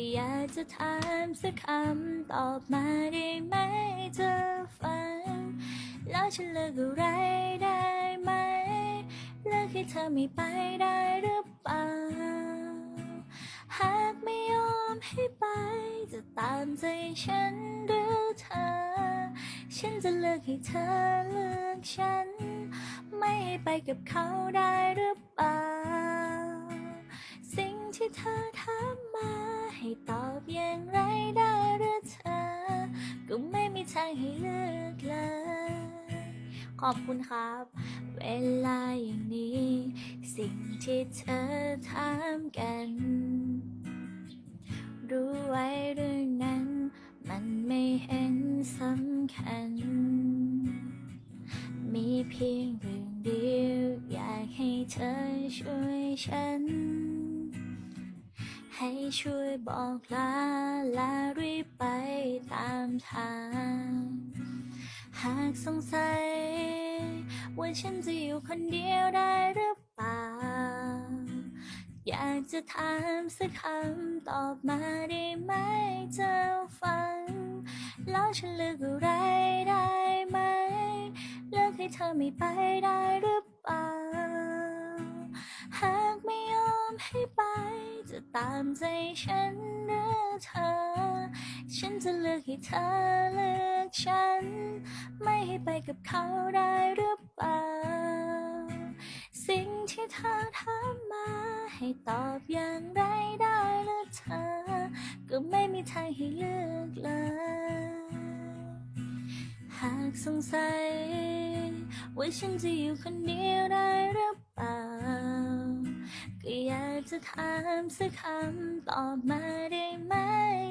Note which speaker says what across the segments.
Speaker 1: ก็อยากจะถามสักคำตอบมาได้ไหมเธอฟังแล้วฉันเลิกอะไรได้ไหม เลิกให้เธอไม่ไปได้หรือเปล่า หากไม่ยอมให้ไป จะตามใจฉันหรือเธอ ฉันจะเลือกให้เธอเลือกฉัน ไม่ให้ไปกับเขาได้หรือเปล่า ที่เธอถามมา ให้ตอบอย่างไรได้หรือเธอ ก็ไม่มีทางให้เลือกเลย ขอบคุณครับ เวลาอย่างนี้ สิ่งที่เธอถามกัน รู้ไว้เรื่องนั้น มันไม่เห็นสำคัญ มีเพียงเรื่องเดียว อยากให้เธอช่วยฉัน ให้ช่วยบอกลาและรีบไปตามทาง หากสงสัย ว่าฉันจะอยู่คนเดียวได้หรือเปล่า อยากจะถามสักคำตอบมาได้ไหมเจ้าฟัง แล้วฉันเลือกอะไรได้ไหม เลือกให้เธอไม่ไปได้ จะตามใจฉันหรือเธอ ฉันจะเลือกให้เธอเลือกฉัน ไม่ให้ไปกับเขาได้หรือเปล่า สิ่งที่เธอถามมา ให้ตอบอย่างไรได้หรือเธอ ก็ไม่มีทางให้เลือกเลย หากสงสัยว่าฉันจะอยู่คนเดียวได้หรือเปล่า ก็อยากจะถามสักคำตอบมาได้ไหม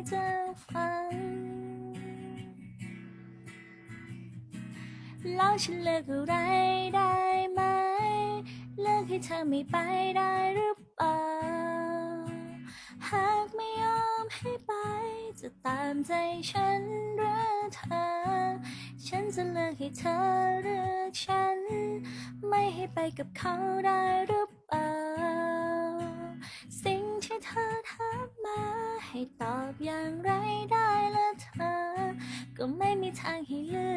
Speaker 1: เจ้าฟังแล้วฉันเลือกอะไรได้ไหม เลือกให้เธอไม่ไปได้หรือเปล่า หากไม่ยอมให้ไป จะตามใจฉันหรือเธอ ฉันจะเลือกให้เธอเลือกฉัน ไม่ให้ไปกับเขาได้หรือเปล่า ตอบอย่างไรได้ละเธอ ก็ไม่มีทางให้เลือก